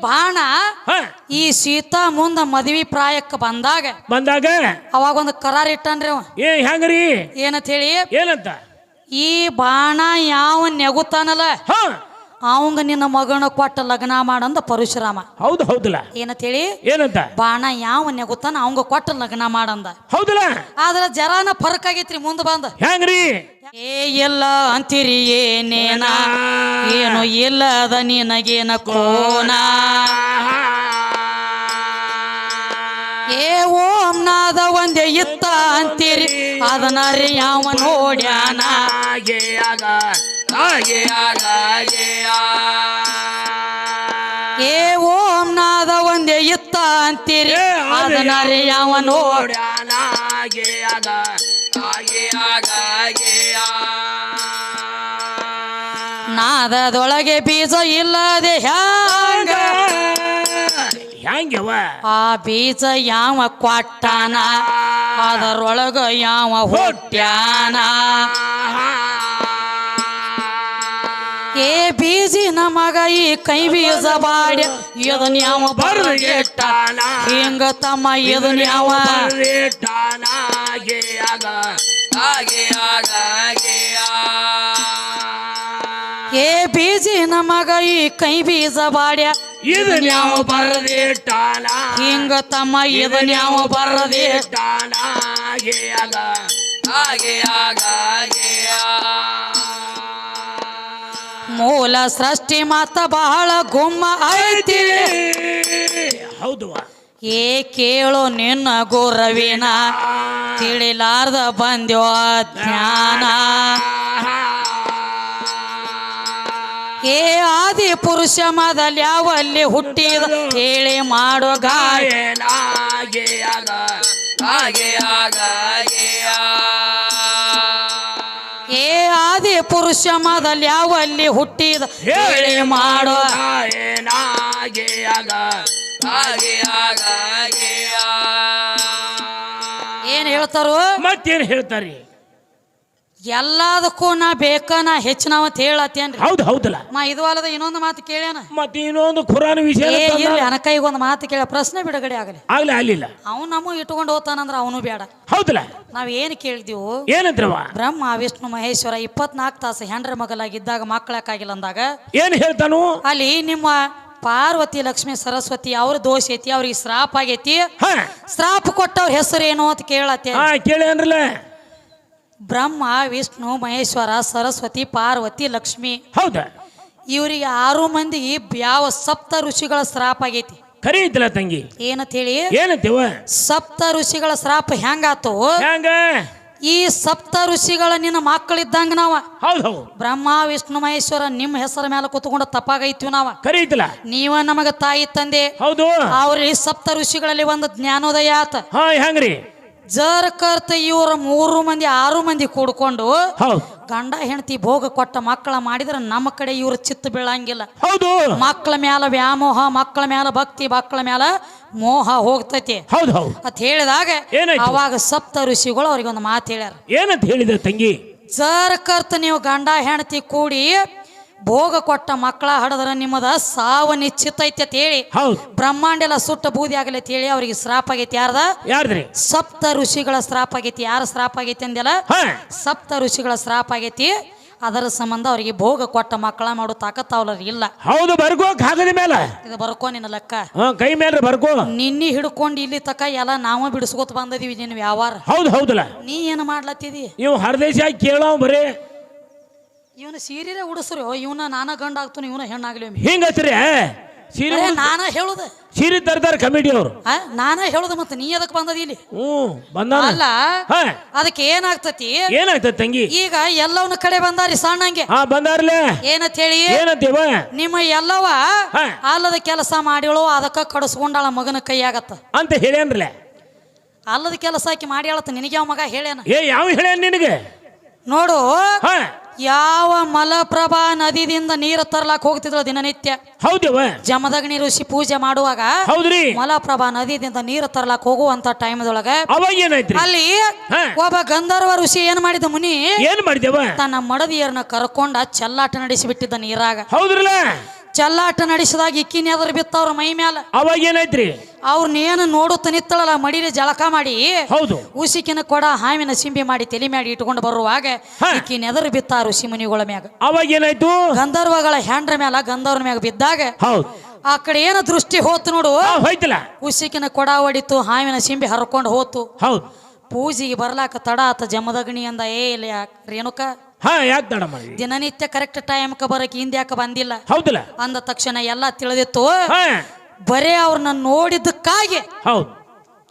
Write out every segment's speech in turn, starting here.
ಬಾಣ ಈ ಸೀತಾ ಮುಂದ ಮದ್ವಿ ಪ್ರಾಯಕ್ಕೆ ಬಂದಾಗ ಬಂದಾಗ ಅವಾಗ ಒಂದು ಕರಾರ್ ಇಟ್ಟನ್ರಿ ಅವ. ಏ ಹೆಂಗ್ರಿ? ಏನಂತ ಹೇಳಿ? ಏನಂತ? ಈ ಬಾಣ ಯಾವ ನೆಗುತ್ತಾನಲ್ಲ ಹ. ಅವಂಗ ನಿನ್ನ ಮಗನ ಕೊಟ್ಟ ಲಗ್ನ ಮಾಡಂದ ಪರಶುರಾಮ. ಹೌದು ಹೌದಲ್ಲ? ಏನಂತ ಹೇಳಿ ಏನಂತ? ಬಾಣ ಯಾವ ನೆಗುತ್ತಾನ ಅವಂಗ ಕೊಟ್ಟ ಲಗ್ನ ಮಾಡಂದ. ಹೌದಲ್ಲ? ಆದ್ರ ಜರಾನ ಫರಕ್ ಆಗೈತ್ರಿ ಮುಂದೆ ಬಂದ. ಹೆಂಗ್ರಿ? ಏ ಎಲ್ಲ ಅಂತೀರಿ ಏನೇನ? ಏನು ಇಲ್ಲದ ನಿನಗೇನ ಕೋನ? ಏ ಓಂ ನಾದ ಒಂದೇ ಇತ್ತ ಅಂತೀರಿ? ಅದನ್ನ ರೀ ಯಾವ ನೋಡ್ಯಾನ ಏ ಓಂ ನಾದ ಒಂದೇ ಇತ್ತ ಅಂತೀರಿ. ಅದು ಅದನ್ನ ಯಾವ ನೋಡ್ ನೋಡ್ಯಾನ ಹಾಗೆ ಆಗ ನಾದದೊಳಗೆ ಬೀಜ ಇಲ್ಲದೆ ಹ್ಯಾಂಗ? ಹ್ಯಾಂಗವ ಆ ಬೀಜ ಯಾವ ಕೊಟ್ಟಾನ ಅದರೊಳಗ ಯಾವ ಹೊಟ್ಯಾನ ಬೀಜಿನ ನಮಗ ಈ ಕೈ ಬೀಜ ಬಾಡ್ಯ ಇದನ್ ಯಾವ ಬರ್ಗೆಟ್ಟ ಹಿಂಗ ತಮ್ಮ ಇದನ್ ಯಾವ ಬರ್ಗೆಟ್ಟಾನ ಹಾಗೆ ಆಗ ಹಾಗೆ ಆಗ ಹಾಗೆ ಏ ಬೀಜಿನ ನಮಗ ಈ ಕೈ ಬೀಜ ಬಾಡ್ಯ ಇದನ್ ಯಾವ ಬರ್ದಿಟ್ಟಾನ. ಹಿಂಗ ತಮ್ಮ ಇದನ್ ಯಾವ ಬರದೆ ಇಟ್ಟಾನ ಹಾಗೆ ಆಗ ಹಾಗೆ ಆಗ ಹಾಗೆ ಮೂಲ ಸೃಷ್ಟಿ ಮಾತ ಬಹಳ ಗುಮ್ಮ ಐತಿ. ಹೌದು ಏ ಕೇಳು ನಿನ್ನ ಗುರವಿನ ತಿಳಿಲಾರ್ದ ಬಂದ್ಯೋ ಜ್ಞಾನ. ಏ ಆದಿ ಪುರುಷ ಮದಲ್ಲಿ ಯಾವಲ್ಲಿ ಹುಟ್ಟಿದ ಹೇಳಿ ಮಾಡೋ ಗಾಯ. ಆದಿ ಪುರುಷ ಮೊದಲ್ ಯಾವಲ್ಲಿ ಹುಟ್ಟಿದ? ಹೇಳಿ ಮಾಡೋ. ಏನ್ ಹೇಳ್ತಾರೋ? ಮತ್ತೇನ್ ಹೇಳ್ತಾರಿ? ಎಲ್ಲದಕ್ಕೂ ನಾ ಬೇಕ ನಾ ಹೆಚ್ಚಿನವ ಅಂತ ಹೇಳತ್ತೇನ್ರಿ. ಹೌದು ಹೌದಲ್ಲ. ಮಾ ಇದು ಅಲ್ಲದ ಇನ್ನೊಂದು ಮಾತು ಕೇಳ್ಯಾನ? ಮತ್ತೆ ಇನ್ನೊಂದು ಖುರಾನ್ ವಿಷಯ ಏ ಇರ್ಲಿ ಅನಕೈಗೆ ಒಂದು ಮಾತು ಕೇಳ ಪ್ರಶ್ನೆ ಬಿಡುಗಡೆ ಆಗಲಿ. ಆಗ್ಲಿ ಆಗ್ಲಿಲ್ಲ. ಅವನು ನಮ್ಮ ಇಟ್ಕೊಂಡು ಹೋಗ್ತಾನಂದ್ರ ಅವನು ಬೇಡ. ಹೌದಲ್ಲ. ನಾವ್ ಏನ್ ಕೇಳಿದೀವು? ಏನಂತ್ರವ ಬ್ರಹ್ಮ ವಿಷ್ಣು ಮಹೇಶ್ವರ ಇಪ್ಪತ್ನಾಲ್ಕು ತಾಸು ಹೆಂಡ್ರ ಮಗಲಾಗಿದ್ದಾಗ ಮಕ್ಕಳಕ್ಕಾಗಿಲ್ಲ ಅಂದಾಗ ಏನ್ ಹೇಳ್ತಾನು? ಅಲ್ಲಿ ನಿಮ್ಮ ಪಾರ್ವತಿ ಲಕ್ಷ್ಮಿ ಸರಸ್ವತಿ ಅವ್ರ ದೋಷ ಐತಿ ಅವ್ರಿಗೆ ಶ್ರಾಪ್ ಆಗೈತಿ. ಶ್ರಾಪ್ ಕೊಟ್ಟವ್ರ ಕೊಟ್ಟವ್ರ ಏನು ಅಂತ ಕೇಳತ್ತೆ ಕೇಳಿ ಬ್ರಹ್ಮ ವಿಷ್ಣು ಮಹೇಶ್ವರ ಸರಸ್ವತಿ ಪಾರ್ವತಿ ಲಕ್ಷ್ಮಿ. ಹೌದ? ಇವರಿಗೆ ಆರು ಮಂದಿ ಯಾವ ಸಪ್ತ ಋಷಿಗಳ ಶ್ರಾಪ ಆಗೈತಿ. ಕರೀತಿಲ್ಲ ತಂಗಿ. ಏನಂತ ಹೇಳಿ ಏನಂತೀವ? ಸಪ್ತ ಋಷಿಗಳ ಶ್ರಾಪ ಹೆಂಗಾತು? ಹೆಂಗ? ಈ ಸಪ್ತ ಋಷಿಗಳ ನಿನ್ನ ಮಕ್ಕಳಿದ್ದಂಗ ನಾವ. ಹೌದು ಹೌದು. ಬ್ರಹ್ಮ ವಿಷ್ಣು ಮಹೇಶ್ವರ ನಿಮ್ಮ ಹೆಸರ ಮೇಲೆ ಕುತ್ಕೊಂಡು ತಪ್ಪಾಗೈತಿವಿ ನಾವ. ಕರೀತಿಲ್ಲ. ನೀವ ನಮಗ ತಾಯಿ ತಂದೆ. ಹೌದು. ಅವ್ರ ಸಪ್ತ ಋಷಿಗಳಲ್ಲಿ ಒಂದು ಜ್ಞಾನೋದಯ ಆತ. ಹಾ ಹೆಂಗ್ರಿ? ಜರ್ ಕರ್ತ ಇವ್ರ ಮೂರು ಮಂದಿ ಆರು ಮಂದಿ ಕೂಡ್ಕೊಂಡು ಗಂಡ ಹೆಂಡತಿ ಭೋಗ ಕೊಟ್ಟ ಮಕ್ಕಳ ಮಾಡಿದ್ರೆ ನಮ್ಮ ಕಡೆ ಇವ್ರ ಚಿತ್ತ ಬೀಳಂಗಿಲ್ಲ. ಹೌದು. ಮಕ್ಕಳ ಮ್ಯಾಲ ವ್ಯಾಮೋಹ ಮಕ್ಕಳ ಮ್ಯಾಲ ಭಕ್ತಿ ಮಕ್ಕಳ ಮ್ಯಾಲ ಮೋಹ ಹೋಗ್ತೈತಿ. ಅಂತ ಹೇಳಿದಾಗ? ಅವಾಗ ಸಪ್ತ ಋಷಿಗಳು ಅವ್ರಿಗೆ ಒಂದು ಮಾತು ಹೇಳ್ಯಾರ. ಏನಂತ ಹೇಳಿದ ತಂಗಿ? ಜರ್ ಕರ್ತ ನೀವು ಗಂಡ ಹೆಂಡತಿ ಕೂಡಿ ಭೋಗ ಕೊಟ್ಟ ಮಕ್ಕಳ ಹಡದ್ರ ನಿಮ್ಮದ ಸಾವು ನಿಶ್ಚಿತ ಐತೆ ಅಂತ ಹೇಳಿ ಹೌದು. ಬ್ರಹ್ಮಾಂಡ ಎಲ್ಲ ಸುಟ್ಟ ಬೂದಿ ಆಗಲಿ ಅಂತ ಹೇಳಿ ಅವ್ರಿಗೆ ಶ್ರಾಪ ಆಗೈತಿ ಯಾರ್ದ? ಯಾರ್ದ್ರಿ? ಸಪ್ತ ಋಷಿಗಳ ಶ್ರಾಪ ಆಗೈತಿ. ಯಾರ ಶ್ರಾಪ ಆಗೈತಿ ಅಂದೆಲ್ಲ ಸಪ್ತ ಋಷಿಗಳ ಶ್ರಾಪ ಆಗೈತಿ. ಅದರ ಸಂಬಂಧ ಅವರಿಗೆ ಭೋಗ ಕೊಟ್ಟ ಮಕ್ಕಳ ಮಾಡೋ ತಾಕತ್ ಅವ್ರಿಗೆ ಇಲ್ಲ. ಹೌದು ಬರ್ಕೋ ಕಾಗದ ಮೇಲೆ. ಇದು ಬರ್ಕೋ ನಿನ್ನ ಲೆಕ್ಕ. ಕೈ ಮೇಲೆ ಬರ್ಕೋ ನಿನ್ನೆ ಹಿಡ್ಕೊಂಡು ಇಲ್ಲಿ ತಕ ಎಲ್ಲ ನಾವು ಬಿಡಿಸ್ಕೊತ ಬಂದಿದೀವಿ ನಿನ್ನ ವ್ಯವಹಾರ. ಹೌದು ಹೌದಲ್ಲ. ನೀ ಏನು ಮಾಡ್ಲತ್ತಿದಿ? ಇವ್ ಹರದೇಶ ಕೇಳೋ ಬರೀ. ಇವನು ಸೀರೆ ಉಡಿಸ್ರಿ ಇವನ ನಾನ ಗಂಡ ಆಗ್ತಾನೆ ಇವನ ಹೆಣ್ಣಾಗ್ಲಿ. ಹಿಂಗತ್ರಿ ಸೀರೆ ಅರೆ, ಉಡ್ಸ್- ನಾನ ಹೇಳುದ. ಸೀರೆ ತರ್ತಾರ ಕಮಿಟಿ ಅವರು. ಆ, ನಾನ ಹೇಳುದ ಮತ್ತೆ ನೀ ಅದಕ್ಕೆ ಬಂದದ ಇಲ್ಲಿ? ಹ್ಮ್ ಬಂದಾನ. ಅಲ್ಲ ಹಾ. ಅದಕ್ಕೆ ಏನಾಗ್ತತಿ? ಏನಾಯ್ತದ ತಂಗಿ? ಈಗ ಎಲ್ಲವನ್ನ ಕಡೆ ಬಂದಾರಿ ಸಣ್ಣಂಗೆ. ಹಾ ಬಂದಾರ್ಲೆ. ಏನಂತ ಹೇಳಿ ಏನಂತೀವ? ನಿಮ್ಮ ಎಲ್ಲವ ಹಾ. ಅಲ್ಲದ ಕೆಲಸ ಮಾಡಿಳು ಅದಕ್ಕ ಕಡಿಸ್ಕೊಂಡಾಳ ಮಗನ ಕೈಯಾಗತ್ತ. ಅಂತ ಹೇಳ್ಯಾನ್ರಲೆ ಅಲ್ಲದ ಕೆಲಸ ಆಕಿ ಮಾಡ್ಯಾಳತ್ತ ನಿನಗೆ ಯಾವ ಮಗ ಹೇಳ್ಯಾನ? ಏ ಯಾವ ಹೇಳ್ಯಾನ ನಿನಗೆ? ನೋಡು ಹಾ. ಯಾವ ಮಲಪ್ರಭಾ ನದಿದಿಂದ ನೀರು ತರ್ಲಾಕ್ ಹೋಗ್ತಿದ್ರು ದಿನನಿತ್ಯ? ಹೌದವ ಜಮದಗ್ನಿ ಋಷಿ ಪೂಜೆ ಮಾಡುವಾಗ ಹೌದ್ರಿ. ಮಲಪ್ರಭಾ ನದಿದಿಂದ ನೀರು ತರ್ಲಾಕ್ ಹೋಗುವಂತ ಟೈಮ್ದೊಳಗ ಅವಾಗ ಏನಾಯ್ತ್ರಿ? ಅಲ್ಲಿ ಒಬ್ಬ ಗಂಧರ್ವ ಋಷಿ ಏನ್ ಮಾಡಿದ ಮುನಿ? ಏನ್ ಮಾಡಿದ ತನ್ನ ಮಡದಿಯರನ್ನ ಕರ್ಕೊಂಡ ಚೆಲ್ಲಾಟ ನಡೆಸಿ ಬಿಟ್ಟಿದ್ದ ನೀರಾಗ. ಹೌದ್ರಲ್ಲ. ಚಲ್ಲಾಟ ನಡೆಸಿದಾಗ ಇಕ್ಕಿನ ಎದ್ರ ಬಿತ್ತವ್ರ ಮೈ ಮ್ಯಾಲ. ಅವಾಗ ಏನಾಯ್ತ್ರಿ? ಅವ್ರನ್ನೇನು ನೋಡುತ್ತ ನಿತ್ತಳಲ್ಲ ಮಡಿಲಿ ಜಳಕ ಮಾಡಿ ಹೌದು. ಉಸಿಕಿನ ಕೊಡ ಹಾವಿನ ಸಿಂಬಿ ಮಾಡಿ ತಲೆ ಮಾಡಿ ಇಟ್ಕೊಂಡು ಬರುವಾಗ ಇಕ್ಕಿ ಇಕ್ಕಿನ ಎದ್ರ ಬಿತ್ತ ಋಷಿ ಮುನಿಗಳ ಮ್ಯಾಗ. ಅವಾಗ ಏನಾಯ್ತು? ಗಂಧರ್ವಗಳ ಹ್ಯಾಂಡ್ರ ಮ್ಯಾಲ ಗಂಧರ್ವನ ಮ್ಯಾಗ ಬಿದ್ದಾಗ ಹೌದು. ಆ ಕಡೆ ಏನು ದೃಷ್ಟಿ ಹೋತು ನೋಡು. ಹೋಯ್ತಲ್ಲ. ಉಸಿಕಿನ ಕೊಡ ಹೊಡಿತು ಹಾವಿನ ಸಿಂಬಿ ಹರ್ಕೊಂಡು ಹೋತು. ಹೌದು. ಪೂಜೆಗೆ ಬರ್ಲಾಕ ತಡ ಆತ ಜಮದಗ್ನಿ ಅಂದ ಏ ಇಲ್ಲ ರೇಣುಕ ಹಾ ಯಾಕೆ ತಡ ಮಾಡಿ ದಿನನಿತ್ಯ ಕರೆಕ್ಟ್ ಟೈಮ್ಕ ಬರಕ್ಕೆ ಹಿಂದೆ ಯಾಕೆ ಬಂದಿಲ್ಲ? ಹೌದಲ್ಲ? ಅಂದ ತಕ್ಷಣ ಎಲ್ಲ ತಿಳಿದಿತ್ತು. ಹಾ. ಬರೇ ಅವ್ರನ್ನ ನೋಡಿದ್ದಕ್ಕಾಗಿ ಹೌದು.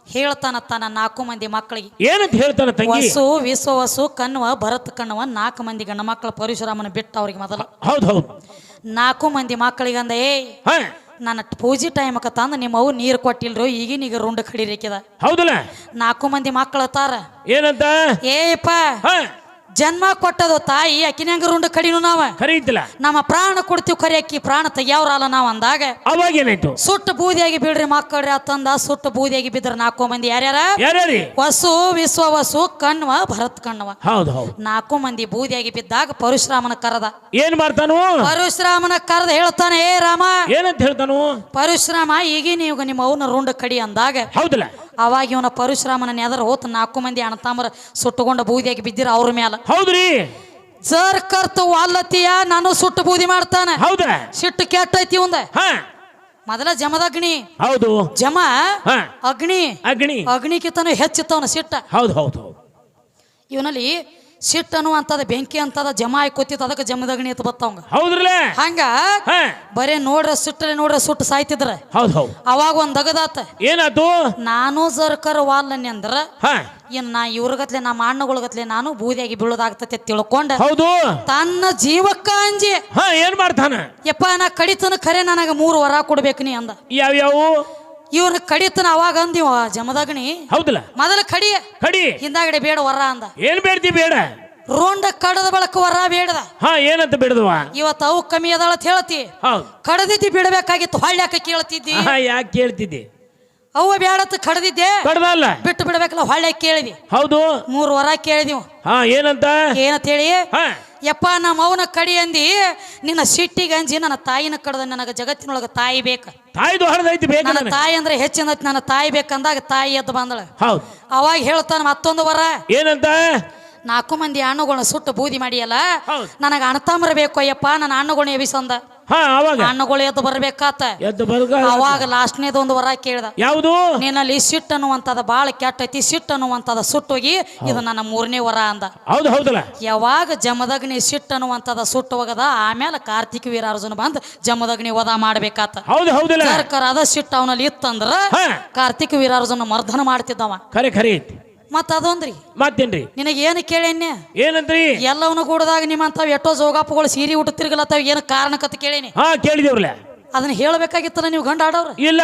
ಹೇಳ್ತಾನ ತನ್ನ ನಾಲ್ಕು ಮಂದಿ ಮಕ್ಕಳಿಗೆ ಏನಂತ ಹೇಳ್ತಾನ ತಂಗಿ? ವಸು ವಿಶ್ವ ವಸು ಕಣ್ವ ಭರತ್ ಕಣ್ವ ನಾಲ್ಕು ಮಂದಿ ಗಂಡ ಮಕ್ಕಳ ಪರಶುರಾಮನ ಬಿಟ್ಟ ಅವ್ರಿಗೆ ಮೊದಲ. ಹೌದು ಹೌದು. ನಾಲ್ಕು ಮಂದಿ ಮಕ್ಕಳಿಗೆ ಅಂದ ಏ ಹಾ. ನನ್ನ ಪೂಜೆ ಟೈಮ್ಕ ತಂದು ನಿಮ್ಮ ಅವು ನೀರು ಕೊಟ್ಟಿಲ್ರು ಈಗಿನ ಈಗ ರುಂಡ ಕಡಿರಿಕ್ಕಿದ. ಹೌದಲ್ಲ? ನಾಲ್ಕು ಮಂದಿ ಮಕ್ಕಳು ತಾರ ಏನಂತ ಏಪ್ಪ ಹಾ. ಜನ್ಮ ಕೊಟ್ಟದು ತಾಯಿ ಅಕಿನ ಹೆಂಗ ರುಂಡ ಕಡಿನು ನಾವ? ಕರೀತಿಲ್ಲ. ನಮ್ಮ ಪ್ರಾಣ ಕೊಡ್ತೀವಿ ಕರಿ ಅಕ್ಕಿ ಪ್ರಾಣ ತೆಗಿಯವ್ರಲ್ಲ ನಾವು ಅಂದಾಗ. ಅವಾಗ ಏನಾಯ್ತು ಸುಟ್ಟು ಬೂದಿಯಾಗಿ ಬಿಡ್ರಿ ಮಕ್ಕಳ್ರಿ ಅತ್ತಂದ ಸುಟ್ಟ ಬೂದಿಯಾಗಿ ಬಿದ್ರ ನಾಲ್ಕು ಮಂದಿ. ಯಾರ್ಯಾರ? ಯಾರ್ಯಾರಿ? ವಸು ವಿಶ್ವ ವಸು ಕಣ್ವ ಭರತ್ ಕಣ್ವ. ಹೌದು ಹೌದು. ನಾಲ್ಕು ಮಂದಿ ಬೂದಿಯಾಗಿ ಬಿದ್ದಾಗ ಪರಶುರಾಮನ ಕರೆದ. ಏನ್ ಮಾಡ್ತಾನು? ಪರಶುರಾಮನ ಕರೆದ ಹೇಳ್ತಾನೆ ಏ ರಾಮ! ಏನಂತ ಹೇಳ್ತಾನು? ಪರಶುರಾಮ ಈಗಿನ ಇವಾಗ ನಿಮ್ಮ ಅವನ ರುಂಡ ಕಡಿ ಅಂದಾಗ. ಹೌದಲ್ಲ. ಅವಾಗ ಇವನ ಪರಶುರಾಮನ ನೆದರ್ ಹೋತ್ ನಾಲ್ಕು ಮಂದಿ ಅಣತಾಮರ ಸುಟ್ಟುಕೊಂಡ ಬೂದಿಯಾಗಿ ಬಿದ್ದಿರ ಅವ್ರ ಮ್ಯಾಲ. ಹೌದ್ರಿ? ಜರ್ ಕರ್ತ ವಾಲ್ಲತಿಯ ನಾನು ಸುಟ್ಟು ಬೂದಿ ಮಾಡ್ತಾನೆ. ಹೌದ? ಸಿಟ್ಟು ಕೆಟ್ಟೈತಿ ಒಂದ ಮೊದಲ ಮೊದಲ ಜಮದಗ್ನಿ ಹೌದು. ಜಮ ಅಗ್ನಿ ಅಗ್ನಿ. ಅಗ್ನಿ. ಅಗ್ನಿಕಿತನು ಹೆಚ್ಚಿತ್ತವನ ಸಿಟ್ಟ. ಹೌದು ಹೌದು ಹೌದು. ಇವನಲ್ಲಿ ಸಿಟ್ಟು ಅಂತದ ಬೆಂಕಿ ಅಂತದ ಜಮ ಆಯ್ಕೋತಿತ್ತು ಕೂತಿತ್ತು ಅದಕ್ಕೆ ಜಮದಗಣಿ ಅಂತ ಬತ್ತವಂಗ ಹೌದ್ರಲ್ಲ ಹಂಗ? ಬರೇ ನೋಡ್ರ ಸುಟ್ಟರೆ ನೋಡ್ರ ಸುಟ್ಟು ಸಾಯ್ತಿದ್ರ. ಹೌದು ಹೌದು. ಅವಾಗ ಒಂದ್ ದಗದಾತ. ಏನಾತು ನಾನು ಜರ್ಕರ್ ವಾಲ್ನಿ ಅಂದ್ರ ಇನ್ನ ಇನ್ ನಾ ಇವ್ರಗತ್ಲೆ ನಮ್ಮ ಅಣ್ಣಗಳ್ಗತ್ಲೆ ನಾನು ಬೂದಿಯಾಗಿ ಬೀಳೋದಾಗ್ತತೆ ತಿಳ್ಕೊಂಡ ಹೌದು. ತನ್ನ ಜೀವಕ್ಕ ಅಂಜಿ. ಹಾ ಏನ್ ಮಾಡ್ತಾನ? ಯಪ್ಪ ನಾ ಕಡಿತನ ಖರೆ ನನಗ ಮೂರು ವರ ಕೊಡ್ಬೇಕು ನೀ ಅಂದ. ಯಾವ್ಯಾವು? ಇವನ ಕಡಿತನ ಅವಾಗ ಅಂದಿವ ಜಮದಗ್ನಿ. ಹೌದಲ್ಲ? ಮೊದಲ ಕಡಿ. ಕಡಿ. ಹಿಂದಾಗಡೆ ಬೇಡ ವರ ಅಂದ. ಏನ್ ಬೇಡ್ತಿ ಬೇಡ. ರೋಂಡ ಕಡದ ಬಳಕ ವರ ಬೇಡದ. ಹಾ ಏನಂತ ಬೇಡದವ? ಇವತ್ತು ಅವು ಕಮ್ಮಿ ಅದಾಳ ಅಂತ ಹೇಳ್ತಿ. ಕಡದಿದ್ದಿ ಬಿಡಬೇಕಾಗಿತ್ತು ಹೊಳ್ಳ್ಯಾಕ ಕೇಳ್ತಿದ್ದಿ. ಯಾಕೆ ಕೇಳ್ತಿದ್ದಿ? ಅವ ಬೇಡತ್ ಕಡದಿದ್ದೆ. ಕಡದಲ್ಲ ಬಿಟ್ಟು ಬಿಡಬೇಕಲ್ಲ ಹೊಳ್ಳೆ ಕೇಳಿದಿ ಹೌದು. ಮೂರು ವರ ಕೇಳಿದಿವ್. ಹಾ ಏನಂತ? ಏನಂತ ಹೇಳಿ? ಹಾ. ಯಪ್ಪ ನಮ್ಮ ಅವನ ಕಡಿ ಅಂದಿ ನಿನ್ನ ಸಿಟ್ಟಿಗೆ ಅಂಜಿ ನನ್ನ ತಾಯಿನ ಕಡದ ನನಗೆ ಜಗತ್ತಿನೊಳಗೆ ತಾಯಿ ಬೇಕು. ತಾಯಿ ಬೇಕ ನನ್ನ ನನಗೆ. ತಾಯಿ ಅಂದ್ರೆ ಹೆಚ್ಚಿನ ನನ್ನ ತಾಯಿ ಬೇಕಂದಾಗ ತಾಯಿ ಎದ್ದು ಬಂದಳ. ಹೌದು. ಅವಾಗ ಹೇಳ್ತಾನ ಮತ್ತೊಂದು ವರ. ಏನಂತ? ನಾಲ್ಕು ಮಂದಿ ಹಣ್ಣುಗಳನ್ನ ಸುಟ್ಟು ಬೂದಿ ಮಾಡಿಯಲ್ಲ. ನನಗೆ ಅಣ್ಣತಾಮ್ರ ಬೇಕು ಅಯ್ಯಪ್ಪ ನನ್ನ ಹಣ್ಣುಗಳನ್ನ ಎಬಿಸಂದ ಹಾ ಅವಾಗ ಹಣ್ಣುಗಳು ಎದ್ದು ಬರ್ಬೇಕಾತ. ಎದ್ದು ಬರ್ಗ ಅವಾಗ ಲಾಸ್ಟ್ನೇದು ಒಂದು ವರ ಕೇಳ್ದ. ಯಾವುದು? ನಿನ್ನಲ್ಲಿ ಸಿಟ್ಟು ಅನ್ನುವಂಥದ್ದು ಭಾಳ ಕೆಟ್ಟೈತಿ ಸಿಟ್ಟು ಅನ್ನುವಂಥದ್ದು ಸುಟ್ಟೋಗಿ ಇದು ನನ್ನ ಮೂರನೇ ವರ ಅಂದ. ಹೌದು ಹೌದಲ್ಲ? ಯಾವಾಗ ಜಮದಗ್ನಿ ಸಿಟ್ಟು ಅನ್ನುವಂಥದ್ದು ಸುಟ್ಟು ಹೋಗದ ಆಮೇಲೆ ಕಾರ್ತಿಕ ವೀರಾರ್ಜುನ ಬಂದು ಜಮದಗ್ನಿ ವಧ ಮಾಡ್ಬೇಕಾತ. ಹೌದು ಹೌದಲ್ಲ? ಸರ್ಕಾರ ಅದ ಸಿಟ್ಟು ಅವನಲ್ಲಿ ಇತ್ತಂದ್ರ ಕಾರ್ತಿಕ ವೀರಾರ್ಜುನ ಮರ್ಧನ ಮಾಡ್ತಿದ್ದವ. ಖರೆ ಖರೆ ಐತಿ. ಮತ್ತ ಅದೊಂದ್ರಿ? ಮತ್ತೇನ್ರಿ? ನಿನಗೆ ಏನು ಕೇಳೇನೆ? ಏನಂತ್ರಿ ಎಲ್ಲವನ್ನ ಕೂಡದಾಗ ನಿಮ್ಮಂತಾವ್ ಎಷ್ಟೋ ಜೋಗಾಪಗಳು ಸೀರೆ ಉಟ್ಟು ತಿರ್ಗಲತ್ತಾವ ಏನು ಕಾರಣಕ್ಕತ್ತ ಕೇಳೇನಿ. ಹಾ ಕೇಳಿದೇವ್ರಲ್ಲ. ಅದನ್ನ ಹೇಳಬೇಕಾಗಿತ್ತಲ್ಲ ನೀವು ಗಂಡ ಆಡವ್ರ ಇಲ್ಲ.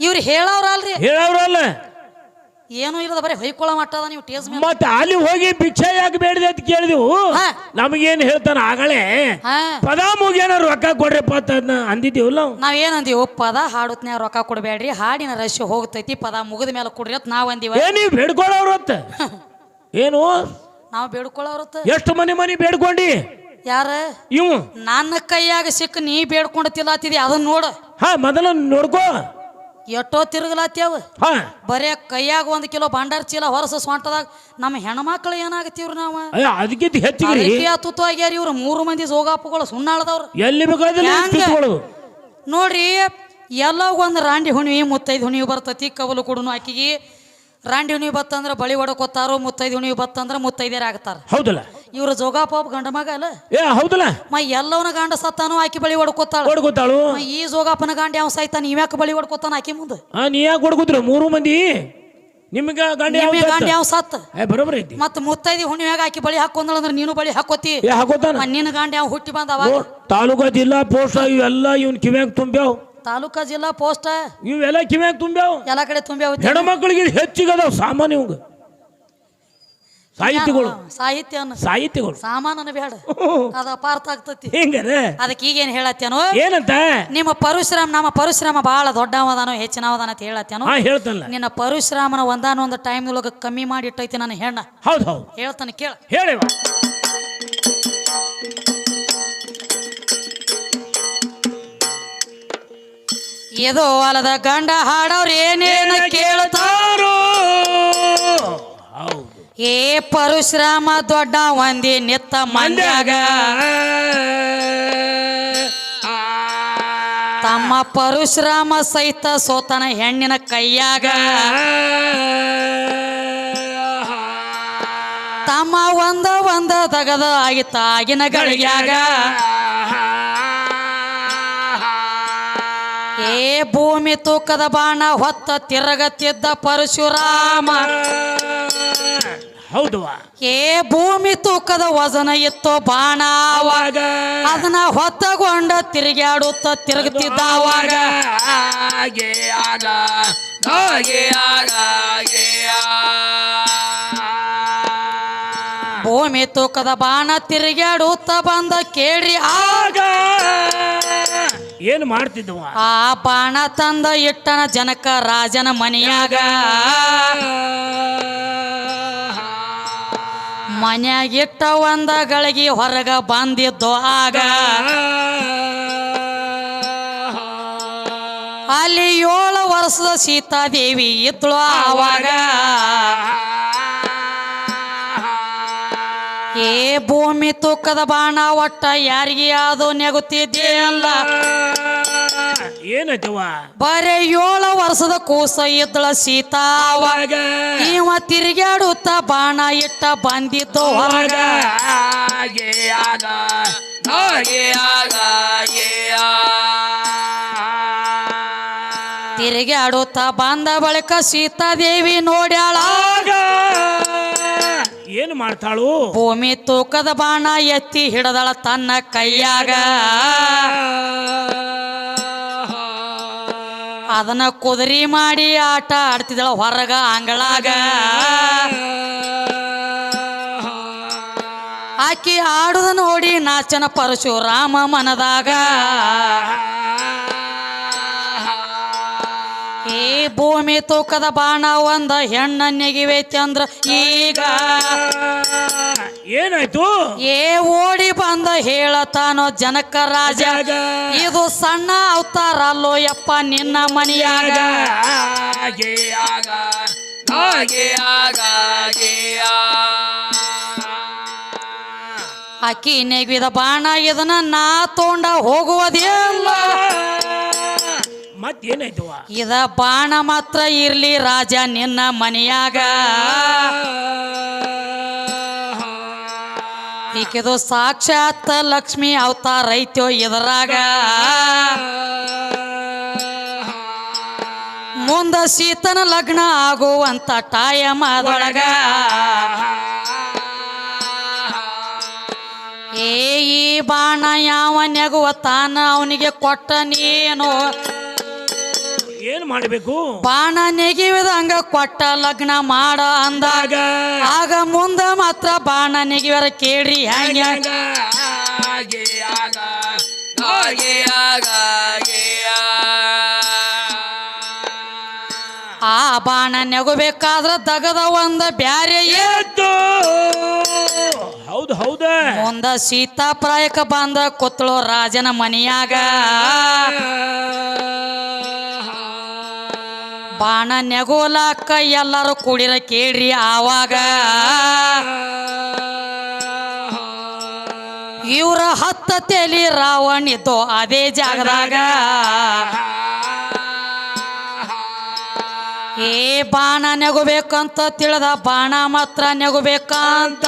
ಇವ್ರು ಹೇಳೋರಲ್ರಿ ಹೇಳೋರಲ್ಲ ಹೇಳವ್ರಲ್ಲ. ಏನೂ ಇಲ್ಲದ ಬರೀ ಹೊಯ್ಕೊಳ್ಳೋ ಮಟ್ಟದ ನೀವು ಟೇಸ್ ಮೇಲೆ. ಮತ್ತ ಅಲ್ಲಿ ಹೋಗಿ ಭಿಕ್ಷೆ ಯಾಕೆ ಬೇಡದೆ ಅಂತ ಕೇಳಿದೆವು. ಹಾ. ನಮಗೇನ್ ಹೇಳ್ತಾನ ಆಗಲೇ? ಹಾ. ಪದ ಮುಗಿಯನ ರೊಕ್ಕ ಕೊಡ್ರಿಪ್ಪ ಅಂತ ಅದ್ನ ಅಂದಿದ್ದೀವಲ್ಲ ನಾವು. ನಾವ್ ಏನಂದೀವಿ ಪದ ಹಾಡುತ್ನ್ಯಾಗ ರೊಕ್ಕ ಕೊಡಬೇಡ್ರಿ ಹಾಡಿನ ರಶ್ ಹೋಗ್ತೈತಿ ಪದ ಮುಗಿದ ಮೇಲೆ ಕೊಡ್ರಿ ಅಂತ ನಾವ್ ಅಂದೀವಿ. ಏ ನೀವು ಬೇಡ್ಕೊಳ್ಳೋರು ಅಂತ? ಏನು? ನಾವು ಬೇಡ್ಕೊಳ್ಳೋರತ್ತ ಎಷ್ಟು ಮನೆ ಮನೆ ಬೇಡ್ಕೊಂಡಿ? ಯಾರ? ಇವು. ನನ್ನ ಕೈಯಾಗ ಸಿಕ್ಕ ನೀ ಬೇಡ್ಕೊಂಡತಿಲ್ಲತ್ತಿದಿ ಅದನ್ನ ನೋಡು. ಹಾ ಮೊದಲ ನೋಡ್ಕೋ. ಎಷ್ಟೋ ತಿರುಗಲಾತ್ಯಾವ ಬರೇ ಕೈಯಾಗ ಒಂದ್ ಕಿಲೋ ಭಂಡಾರ ಚೀಲ ಹೊರಸ ಸ್ವಂಟದಾಗ ನಮ್ಮ ಹೆಣ್ಮಕ್ಳು ಏನಾಗತ್ತೀವ್ರಿ ನಾವ? ಅದಕ್ಕಿಂತ ಅದಕ್ಕೆ ತುತ್ತು ಆಗ್ಯಾರ ಇವ್ರು. ಮೂರು ಮಂದಿ ಜೋಗಾಪುಗಳು ಸುಣ್ಣಾಳದವ್ರು. ಎಲ್ಲಿ ನೋಡ್ರಿ ಎಲ್ಲ ಒಂದು ರಾಂಡಿ ಹುಣಿ ಮುತ್ತೈದು ಹುಣಿ ಬರ್ತತಿ ಕವಲು ಕೊಡುನು ಆಕಿಗೆ ರಾಂಡಿ ಹುಣಿ ಬತ್ತಂದ್ರ ಬಳಿ ಹೊಡಕೋತಾರೋ ಮುತ್ತೈದು ಹುಣಿ ಬತ್ತಂದ್ರ ಮುತ್ತೈದೇರ ಆಗ್ತಾರ. ಹೌದಲ್ಲ? ಇವ್ರ ಜೋಗಾಪಾಪ ಗಂಡ ಮಗ ಅಲ್ಲ? ಏ ಹೌದಲ್ಲ? ಮೈ ಎಲ್ಲವನ ಗಂಡ ಸತ್ತಾನು ಆಕಿ ಬಳಿ ಹೊಡ್ಕೋತಾಳು. ಮ ಈ ಜೋಗಾಪನ ಗಂಡ ಯಾವ ಸಾಯ್ತಾನ ಇವ್ಯಾಕ ಬಳಿ ಹೊಡ್ಕೋತಾನ ಆಕಿ ಮುಂದೆ? ನೀ ಯಾಕೆ ಕೊಡ್ಕೊತ್ರಿ ಮೂರು ಮಂದಿ? ನಿಮ್ಗೆ ಗಂಡ ಯಾವ ಗಂಡ? ಯಾವ ಸತ್ತ? ಏ ಬರೋಬ್ರಿ ಐತಿ ಮತ್ತ ಮುತ್ತೈದಿ ಹುಣ್ಣಿಮ್ಯಾಗ ಆಕಿ ಬಳಿ ಹಾಕೊಂದಳ ಅಂದ್ರೆ ನೀನು ಬಳಿ ಹಾಕೋತಿ. ಏ ಹಾಕೋತಾನ? ನಿನ್ನ ಗಂಡ ಯಾವ ಹುಟ್ಟಿ ಬಂದ ತಾಲೂಕ ತಾಲೂಕಾ ಜಿಲ್ಲಾ ಪೋಸ್ಟ್ ಇವೆಲ್ಲ ಇವ್ನ ಕಿವ್ಯಾಗ ತುಂಬ್ಯಾವ್? ತಾಲೂಕಾ ಜಿಲ್ಲಾ ಪೋಸ್ಟ್? ಇವೆಲ್ಲ ಕಿವ್ಯಾಗ ತುಂಬ್ಯಾವ್? ಎಲ್ಲ ಕಡೆ ತುಂಬಿ ಹೆಣ್ಮಕ್ಳಿಗೆ ಹೆಚ್ಚಿಗದಾವ್ ಸಾಮಾನ್ಯ ಇವಂಗ. ಸಾಹಿತ್ಯಗಳು. ಸಾಹಿತ್ಯ ಅನ್ನ ಸಾಹಿತ್ಯಗಳು. ಸಾಮಾನನ ಬೇಡ. ಅದು ಅಪಾರ್ಥ ಆಗ್ತತಿ. ಹಿಂಗರ ಅದಕ್ಕೆ ಈಗೇನು ಹೇಳತ್ತೇನೋ ಏನಂತ? ನಿಮ್ಮ ಪರಶುರಾಮ ನಮ್ಮ ಪರಶುರಾಮ ಬಹಳ ದೊಡ್ಡವದಾನೋ ಹೆಚ್ಚಿನವದಾನ ಅಂತ ಹೇಳತ್ತೇನೋ ಹೇಳ್ತಾನೆ ಹೇಳ್ತಾನಲ್ಲ. ನಿನ್ನ ಪರಶುರಾಮನ ಒಂದಾನೊಂದು ಟೈಮ್ ಒಳಗೆ ಕಮ್ಮಿ ಮಾಡಿ ಇಟ್ಟೈತಿ ನನ್ನ ಹೆಣ್ಣ. ಹೌದು ಹೌದು. ಹೇಳ್ತಾನೆ ಕೇಳ. ಹೇಳಿ ಎದೋ ಅಲದ ಗಂಡ ಹಾಡೋರು ಏನೇನು ಕೇಳ್ತಾರೋ? ಏ ಪರಶುರಾಮ, ದೊಡ್ಡ ಒಂದಿ ನಿತ್ತ ಮಂದ್ಯಾಗ. ತಮ್ಮ ಪರಶುರಾಮ ಸಹಿತ ಸೋತನ ಹೆಣ್ಣಿನ ಕೈಯಾಗ. ತಮ್ಮ ಒಂದ ಒಂದ ತಗದ ಆಗಿತ್ತ ಆಗಿನ ಗಳಿಗ್ಯಾಗ. ಏ ಭೂಮಿ ತೂಕದ ಬಾಣ ಹೊತ್ತ ತಿರುಗತ್ತಿದ್ದ ಪರಶುರಾಮ. ಹೌದು. ಏ ಭೂಮಿ ತೂಕದ ವಜನ ಇತ್ತು ಬಾಣ ಅವಾಗ ಅದನ್ನ ಹೊತ್ತಗೊಂಡ ತಿರುಗಾಡುತ್ತ ತಿರುಗುತ್ತಿದ್ದ ಅವಾಗ. ಆಗೆ ಆಗೆ ಭೂಮಿ ತೂಕದ ಬಾಣ ತಿರುಗಾಡುತ್ತ ಬಂದ ಕೇಳ್ರಿ ಆಗ. ಏನು ಮಾಡ್ತಿದ್ದವ ಆ ಬಾಣ ತಂದ ಇಟ್ಟನ ಜನಕ ರಾಜನ ಮನೆಯಾಗ. ಮನ್ಯಾಗ ಇಟ್ಟ ಒಂದ ಗಳಿಗೆ ಹೊರಗ ಬಂದಿದ್ದು ಆಗ. ಅಲ್ಲಿ ಏಳು ವರ್ಷದ ಸೀತಾದೇವಿ ಇದ್ಳು ಆವಾಗ. ಏ ಭೂಮಿ ತೂಕದ ಬಾಣ ಒಟ್ಟ ಯಾರಿಗೆ ಅದು ನೆಗುತ್ತಿದ್ದಿಲ್ಲ ಏನಾಯ್ತವ ಬರೇ ಏಳು ವರ್ಷದ ಕೂಸ ಇದ್ದಳ ಸೀತಾ ಇವ ತಿರುಗಾಡುತ್ತ ಬಾಣ ಇಟ್ಟ ಬಂದಿದ್ದು ಹೊರಗ. ಆಗೆ. ಆಗ ಆಗೆ. ಆಗ ಆಗೆ ತಿರುಗಾಡುತ್ತ ಬಂದ ಬಳಿಕ ಸೀತಾದೇವಿ ನೋಡ್ಯಾಳ. ಆಗ ಏನು ಮಾಡ್ತಾಳು? ಭೂಮಿ ತೂಕದ ಬಾಣ ಎತ್ತಿ ಹಿಡದಳ ತನ್ನ ಕೈಯಾಗ. ಅದನ್ನ ಕುದುರಿ ಮಾಡಿ ಆಟ ಆಡ್ತಿದ್ದಳ ಹೊರಗ ಅಂಗಳಾಗ. ಆಕಿ ಆಡುದ ನೋಡಿ ನಾಚನ ಪರಶುರಾಮ ಮನದಾಗ. ಭೂಮಿ ತೂಕದ ಬಾಣ ಒಂದ ಹೆಣ್ಣ ನೆಗಿವೈತಿ ಅಂದ್ರ ಈಗ ಏನಾಯ್ತು? ಏ ಓಡಿ ಬಂದ ಹೇಳತಾನೋ ಜನಕ ರಾಜ. ಇದು ಸಣ್ಣ ಅವತಾರ ಅಲ್ಲೋ ಯಪ್ಪ ನಿನ್ನ ಮನೆಯಾಗ. ಅಕ್ಕಿ ನೆಗಿದ ಬಾಣ ಇದನ್ನ ನಾ ತೋಂಡ ಹೋಗುವುದಿಲ್ಲ. ಮತ್ತೇನಾಯ್ತವ ಇದ ಬಾಣ ಮಾತ್ರ ಇರ್ಲಿ ರಾಜ ನಿನ್ನ ಮನೆಯಾಗ. ಈಕೆದು ಸಾಕ್ಷಾತ್ ಲಕ್ಷ್ಮಿ ಅವತಾರ ರೈತೋ ಇದರಾಗ. ಮುಂದ ಸೀತನ ಲಗ್ನ ಆಗುವಂತ ಟೈಮ್ ಅದೊಳಗ ಏ, ಈ ಬಾಣ ಯಾವ ನೆಗುವ ತಾನ ಅವನಿಗೆ ಕೊಟ್ಟ ನೀನು? ಏನ್ ಮಾಡಬೇಕು? ಬಾಣ ನೆಗಿವಿದಂಗ ಕೊಟ್ಟ ಲಗ್ನ ಮಾಡ ಅಂದಾಗ ಆಗ ಮುಂದ ಮಾತ್ರ ಬಾಣ ನೆಗಿವರ ಕೇಳ್ರಿ ಹ್ಯಾಂಗ? ಆ ಬಾಣ ನೆಗಬೇಕಾದ್ರ ದಗದ ಒಂದ ಬ್ಯಾರೆ ಏತು ಹೌದು ಹೌದ. ಮುಂದ ಸೀತಾಪ್ರಾಯಕ ಬಂದ ಕೊತ್ತಳು ರಾಜನ ಮನೆಯಾಗ. ಬಾಣ ನೆಗೋಲಾಕ ಎಲ್ಲರೂ ಕೂಡಿರ ಕೇಳ್ರಿ ಆವಾಗ. ಇವ್ರ ಹತ್ತ ತೆಲಿ ರಾವಣ ಇತ್ತು ಅದೇ ಜಾಗದಾಗ. ಏ ಬಾಣ ನೆಗಬೇಕಂತ ತಿಳಿದ ಬಾಣ ಮಾತ್ರ ನೆಗಬೇಕಂತ.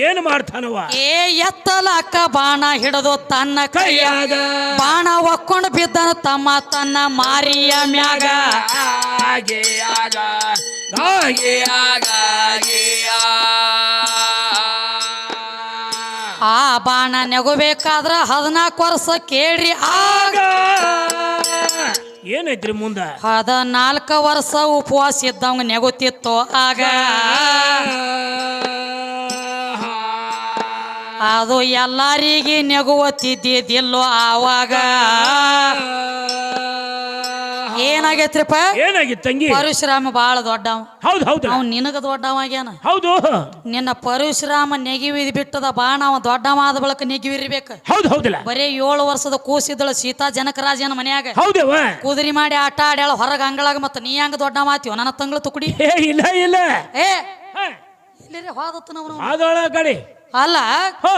ಏನ್ ಮಾಡ್ತಾನವ ಏ ಎತ್ತಲಾಕ ಬಾಣ ಹಿಡಿದು ತನ್ನ ಕೈಯಾಗ. ಬಾಣ ಒಕ್ಕೊಂಡು ಬಿದ್ದನ ತಮ್ಮ ತನ್ನ ಮಾರಿಯ ಮ್ಯಾಗ. ಆಗ ಆಗ ಆ ಬಾಣ ನೆಗಬೇಕಾದ್ರ ಹದಿನಾಲ್ಕು ವರ್ಷ ಕೇಳ್ರಿ ಆಗ. ಏನೈತ್ರಿ ಮುಂದ? ಹದಿನಾಲ್ಕು ವರ್ಷ ಉಪವಾಸ ಇದ್ದವಂಗ ನೆಗುತ್ತಿತ್ತು ಆಗ. ಅದು ಎಲ್ಲರಿಗೆ ನೆಗುವತ್ತಿದ್ದಿದ್ದಿಲ್ಲೋ ಆವಾಗ. ಏನ ಏನಾಗೈತ್ರಿಪ್ಪ? ಏನಾಗಿತ್ತು ತಂಗಿ? ಪರಶುರಾಮ ಬಾಳ ದೊಡ್ಡವ. ಹೌದು ಹೌದು. ಅವ್ ನಿನಗ ದೊಡ್ಡವಾಗ್ಯಾನ ಹೌದು. ನಿನ್ನ ಪರಶುರಾಮ ನೆಗಿವಿದ್ ಬಿಟ್ಟದ ಬಾಣ ಅವ ದೊಡ್ಡವಾದ ಬಳಕ ನೆಗಿವಿರ್ಬೇಕು. ಹೌದು ಹೌದಿಲ್ಲ. ಬರೇ ಏಳು ವರ್ಷದ ಕೂಸಿದ್ದಳು ಸೀತಾ ಜನಕರಾಜನ ಮನ್ಯಾಗ. ಹೌದವ ಕುದುರಿ ಮಾಡಿ ಆಟ ಆಡ್ಯಾಳ ಹೊರಗ ಅಂಗಳಾಗ ಮತ್ತ ನೀ ಹಂಗ ದೊಡ್ಡ ಮಾತೀವ ನನ್ನ ತಂಗಳು ತುಕುಡಿ. ಏ ಇಲ್ಲ ಇಲ್ಲ. ಏ ಇಲ್ಲ ಹೋದತ್ತು ನಾವು ಕಡೆ ಅಲ್ಲ? ಹ.